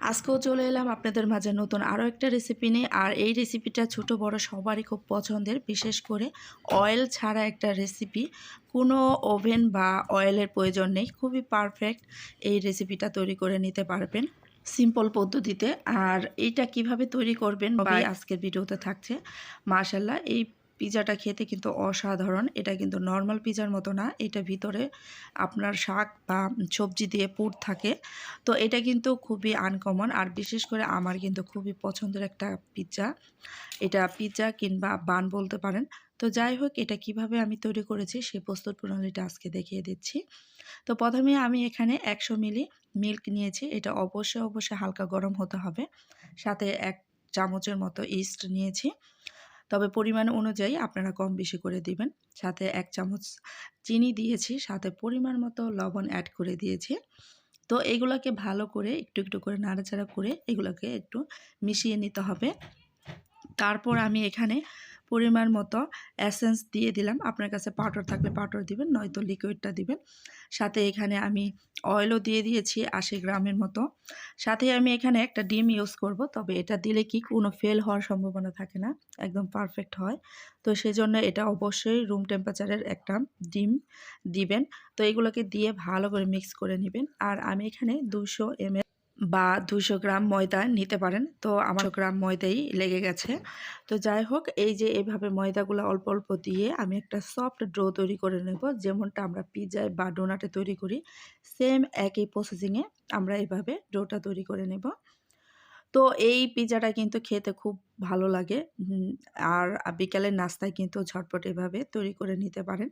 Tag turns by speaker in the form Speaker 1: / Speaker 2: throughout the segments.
Speaker 1: আজকেও চলে এলাম আপনাদের মাঝে নতুন আরও একটা রেসিপি নিয়ে। আর এই রেসিপিটা ছোট বড় সবারই খুব পছন্দের বিশেষ করে অয়েল ছাড়া একটা রেসিপি কোনো ওভেন বা অয়েলের প্রয়োজন নেই খুবই পারফেক্ট এই রেসিপিটা তৈরি করে নিতে পারবেন সিম্পল পদ্ধতিতে। আর এইটা কীভাবে তৈরি করবেন বা আজকের ভিডিওতে থাকছে। মাশাল্লাহ এই পিজাটা খেতে কিন্তু অসাধারণ। এটা কিন্তু নর্মাল পিজার মতো না। এটা ভিতরে আপনার শাক বা সবজি দিয়ে পুর থাকে। তো এটা কিন্তু খুবই আনকমন আর বিশেষ করে আমার কিন্তু খুবই পছন্দের একটা পিৎজা এটা পিৎজা কিংবা বান বলতে পারেন। তো যাই হোক, এটা কীভাবে আমি তৈরি করেছি সেই প্রস্তুত প্রণালীটা আজকে দেখিয়ে দিচ্ছি। তো প্রথমে আমি এখানে একশো মিলি মিল্ক নিয়েছি। এটা অবশ্যই অবশ্যই হালকা গরম হতে হবে। সাথে এক চামচের মতো ইস্ট নিয়েছি। তবে পরিমাণ অনুযায়ী আপনারা কম বেশি করে দিবেন। সাথে এক চামচ চিনি দিয়েছি, সাথে পরিমাণ মতো লবণ অ্যাড করে দিয়েছি। তো এগুলোকে ভালো করে একটু একটু করে নাড়াচাড়া করে এগুলোকে একটু মিশিয়ে নিতে হবে। তারপর আমি এখানে পরিমাণ মতো অ্যাসেন্স দিয়ে দিলাম। আপনার কাছে পাউডার থাকলে পাউডার দিবেন, নয়তো লিকুইডটা দিবেন। সাথে এখানে আমি অয়েলও দিয়ে দিয়েছি আশি গ্রামের মতো। সাথে আমি এখানে একটা ডিম ইউজ করব, তবে এটা দিলে কি কোনো ফেল হওয়ার সম্ভাবনা থাকে না, একদম পারফেক্ট হয়। তো সেই জন্য এটা অবশ্যই রুম টেম্পারেচারের একটা ডিম দিবেন। তো এগুলোকে দিয়ে ভালো করে মিক্স করে নেবেন। আর আমি এখানে দুশো এম বা দুশো গ্রাম ময়দা নিতে পারেন। তো আমার গ্রাম ময়দাই লেগে গেছে। তো যাই হোক, এই যে এইভাবে ময়দাগুলো অল্প অল্প দিয়ে আমি একটা সফট ড্রো তৈরি করে নেব, যেমনটা আমরা পিজায় বা ডোনাটে তৈরি করি, সেম একই প্রসেসিংয়ে আমরা এভাবে ডোটা তৈরি করে নেব। তো এই পিজাটা কিন্তু খেতে খুব ভালো লাগে। আর বিকালের নাস্তায় কিন্তু ঝটপট এভাবে তৈরি করে নিতে পারেন।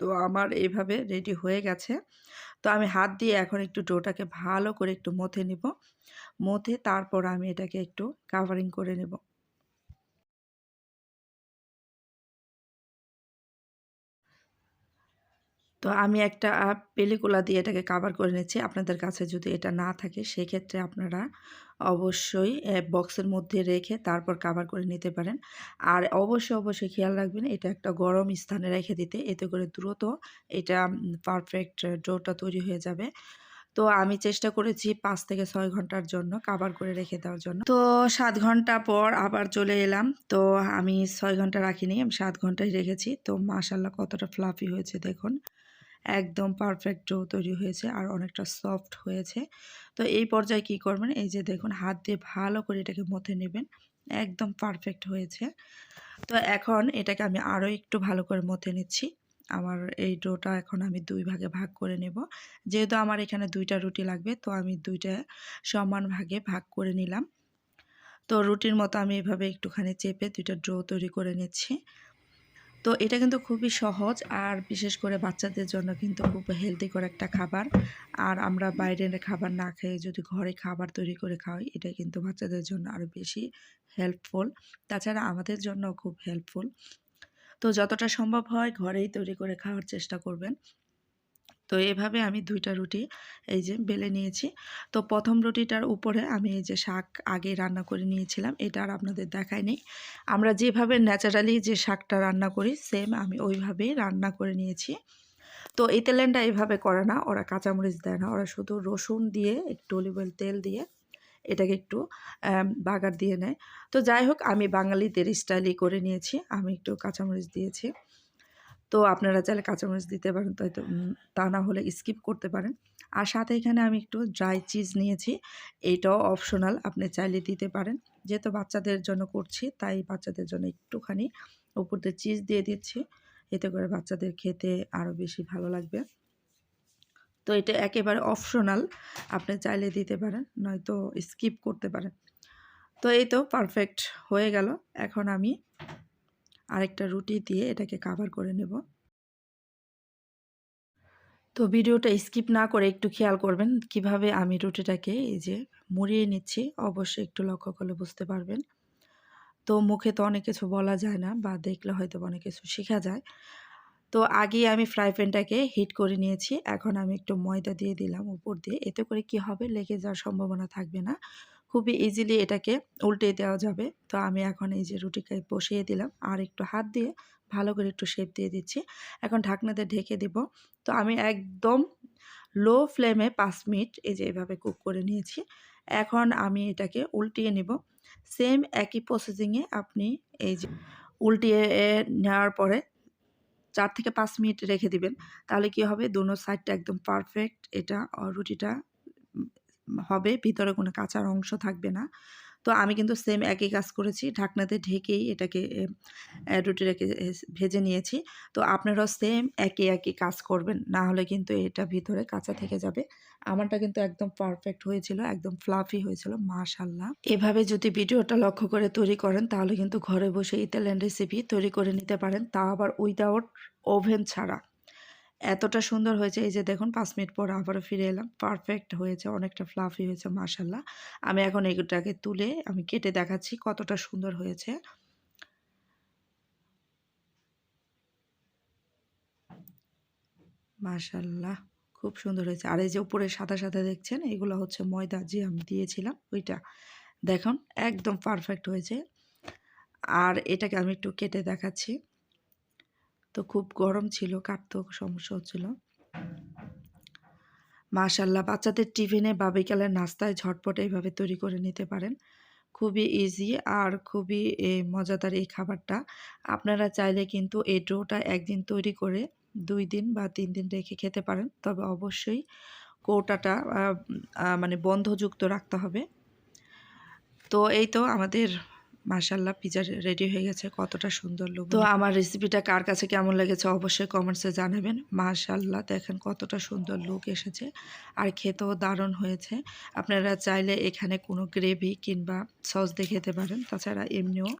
Speaker 1: তো আমার এইভাবে রেডি হয়ে গেছে। তো আমি হাত দিয়ে এখন একটু ডোটাকে ভালো করে একটু মথে নিব। মথে তারপর আমি এটাকে একটু কাভারিং করে নেব। তো আমি একটা পেলিকুলা দিয়ে এটাকে কাভার করে নিচ্ছি। আপনাদের কাছে যদি এটা না থাকে, সেক্ষেত্রে আপনারা অবশ্যই বক্সের মধ্যে রেখে তারপর কাভার করে নিতে পারেন। আর অবশ্যই অবশ্যই খেয়াল রাখবেন, এটা একটা গরম স্থানে রেখে দিতে। এতে করে দ্রুত এটা পারফেক্ট ডোটা তৈরি হয়ে যাবে। তো আমি চেষ্টা করেছি পাঁচ থেকে ছয় ঘণ্টার জন্য কাবার করে রেখে দেওয়ার জন্য। তো সাত ঘণ্টা পর আবার চলে এলাম। তো আমি ছয় ঘণ্টা রাখিনি, আমি সাত ঘন্টায় রেখেছি। তো মাশাল্লাহ কতটা ফ্লাফি হয়েছে, দেখুন। একদম পারফেক্ট ডো তৈরি হয়েছে আর অনেকটা সফট হয়েছে। তো এই পর্যায়ে কি করবেন? এই যে দেখুন, হাত দিয়ে ভালো করে এটাকে মথে নেবেন। একদম পারফেক্ট হয়েছে। তো এখন এটাকে আমি আরও একটু ভালো করে মথে নিচ্ছি। আমার এই ডোটা এখন আমি দুই ভাগে ভাগ করে নেব। যেহেতু আমার এখানে দুইটা রুটি লাগবে, তো আমি দুইটা সমান ভাগে ভাগ করে নিলাম। তো রুটির মতো আমি এভাবে একটুখানি চেপে দুইটা ডো তৈরি করে নিচ্ছি। তো এটা কিন্তু খুবই সহজ। আর বিশেষ করে বাচ্চাদের জন্য কিন্তু খুব হেলদিকর একটা খাবার। আর আমরা বাইরের খাবার না খেয়ে যদি ঘরে খাবার তৈরি করে খাওয়াই এটা কিন্তু বাচ্চাদের জন্য আরও বেশি হেল্পফুল তাছাড়া আমাদের জন্য খুব হেল্পফুল তো যতটা সম্ভব হয়, ঘরেই তৈরি করে খাওয়ার চেষ্টা করবেন। তো এভাবে আমি দুইটা রুটি এই যে বেলে নিয়েছি। তো প্রথম রুটিটার উপরে আমি এই যে শাক আগে রান্না করে নিয়েছিলাম, এটা আর আপনাদের দেখায় নেই। আমরা যেভাবে ন্যাচারালি যে শাকটা রান্না করি, সেম আমি ওইভাবেই রান্না করে নিয়েছি। তো এই তেলেনটা এইভাবে করে না, ওরা কাঁচামরিচ দেয় না, ওরা শুধু রসুন দিয়ে, একটু অলিভ অয়েল তেল দিয়ে এটাকে একটু বাগার দিয়ে নেয়। তো যাই হোক, আমি বাঙালিদের স্টাইলই করে নিয়েছি, আমি একটু কাঁচামরিচ দিয়েছি। তো আপনারা চাইলে কাঁচামরিচ দিতে পারেন তো তা না হলে স্কিপ করতে পারেন। আর সাথে এখানে আমি একটু ড্রাই চিজ নিয়েছি এইটাও অপশনাল আপনি চাইলে দিতে পারেন। যেহেতু বাচ্চাদের জন্য করছি, তাই বাচ্চাদের জন্য একটুখানি উপর দিয়ে চিজ দিয়ে দিচ্ছি, এতে করে বাচ্চাদের খেতে আরও বেশি ভালো লাগবে। তো এটা একেবারে অপশনাল আপনি চাইলে দিতে পারেন, নয়তো স্কিপ করতে পারেন। তো এই তো পারফেক্ট হয়ে গেল, এখন আমি আরেকটা রুটি দিয়ে এটাকে কাভার করে নেব। তো ভিডিওটা স্কিপ না করে একটু খেয়াল করবেন কীভাবে আমি রুটিটাকে এই যে মুড়িয়ে নিচ্ছি, অবশ্যই একটু লক্ষ্য করলে বুঝতে পারবেন। তো মুখে তো অনেক কিছু বলা যায় না বা দেখলে হয়তো অনেক কিছু শেখা যায়। তো আগে আমি ফ্রাই প্যানটাকে হিট করে নিয়েছি, এখন আমি একটু ময়দা দিয়ে দিলাম উপর দিয়ে, এতে করে কি হবে? লেগে যাওয়ার সম্ভাবনা থাকবে না। খুবই ইজিলি এটাকে উল্টে দেওয়া যাবে। তো আমি এখন এই যে রুটিকে বসিয়ে দিলাম আর একটু হাত দিয়ে ভালো করে একটু শেপ দিয়ে দিচ্ছি। এখন ঢাকনাতে ঢেকে দেব। তো আমি একদম লো ফ্লেমে পাঁচ মিনিট এই যে এভাবে কুক করে নিয়েছি। এখন আমি এটাকে উল্টিয়ে নিব। সেম একই প্রসেসিংয়ে আপনি এই যে উল্টিয়ে নেওয়ার পরে চার থেকে পাঁচ মিনিট রেখে দিবেন। তাহলে কি হবে? দুনো সাইডটা একদম পারফেক্ট এটা রুটিটা হবে, ভিতরে কোনো কাঁচার অংশ থাকবে না। তো আমি কিন্তু সেম একই কাজ করেছি, ঢাকনাতে ঢেকেই এটাকে রুটিটাকে ভেজে নিয়েছি। তো আপনারাও সেম একই একই কাজ করবেন, না হলে কিন্তু এটা ভিতরে কাঁচা থেকে যাবে। আমারটা কিন্তু একদম পারফেক্ট হয়েছিল, একদম ফ্লাফি হয়েছিল, মাশাল্লাহ। এভাবে যদি ভিডিওটা লক্ষ্য করে তৈরি করেন, তাহলে কিন্তু ঘরে বসে ইতালিয়ান রেসিপি তৈরি করে নিতে পারেন, তা আবার উইদাউট ওভেন ছাড়া। এতটা সুন্দর হয়েছে। এই যে দেখুন, পাঁচ মিনিট পর আবারও ফিরে এলাম। পারফেক্ট হয়েছে, অনেকটা ফ্লাফি হয়েছে মাশাল্লাহ আমি এখন এগুলোটাকে তুলে আমি কেটে দেখাচ্ছি কতটা সুন্দর হয়েছে। মাশাল্লাহ খুব সুন্দর হয়েছে। আর এই যে উপরে সাদা সাদা দেখছেন, এগুলো হচ্ছে ময়দা যে আমি দিয়েছিলাম, ওইটা। দেখুন, একদম পারফেক্ট হয়েছে। আর এটাকে আমি একটু কেটে দেখাচ্ছি। তো খুব গরম ছিল কাটতেও সমস্যা হচ্ছিল। মাশাল্লাহ বাচ্চাদের টিফিনে বা বিকালের নাস্তায় ঝটপট এইভাবে তৈরি করে নিতে পারেন। খুবই ইজি আর খুবই মজাদার এই খাবারটা। আপনারা চাইলে কিন্তু এই ডোটা একদিন তৈরি করে দুই দিন বা তিন দিন রেখে খেতে পারেন। তবে অবশ্যই কৌটাটা মানে বন্ধযুক্ত রাখতে হবে। তো এই তো আমাদের মাশাল্লাহ পিজা রেডি হয়ে গেছে। কতটা সুন্দর লোক তো আমার রেসিপিটা কার কাছে কেমন লেগেছে অবশ্যই কমেন্টসে জানাবেন। মাশাল্লাহ দেখেন কতটা সুন্দর লুক এসেছে। আর খেতেও দারুণ হয়েছে। আপনারা চাইলে এখানে কোনো গ্রেভি কিংবা সস দিয়ে খেতে পারেন। তাছাড়া এমনিও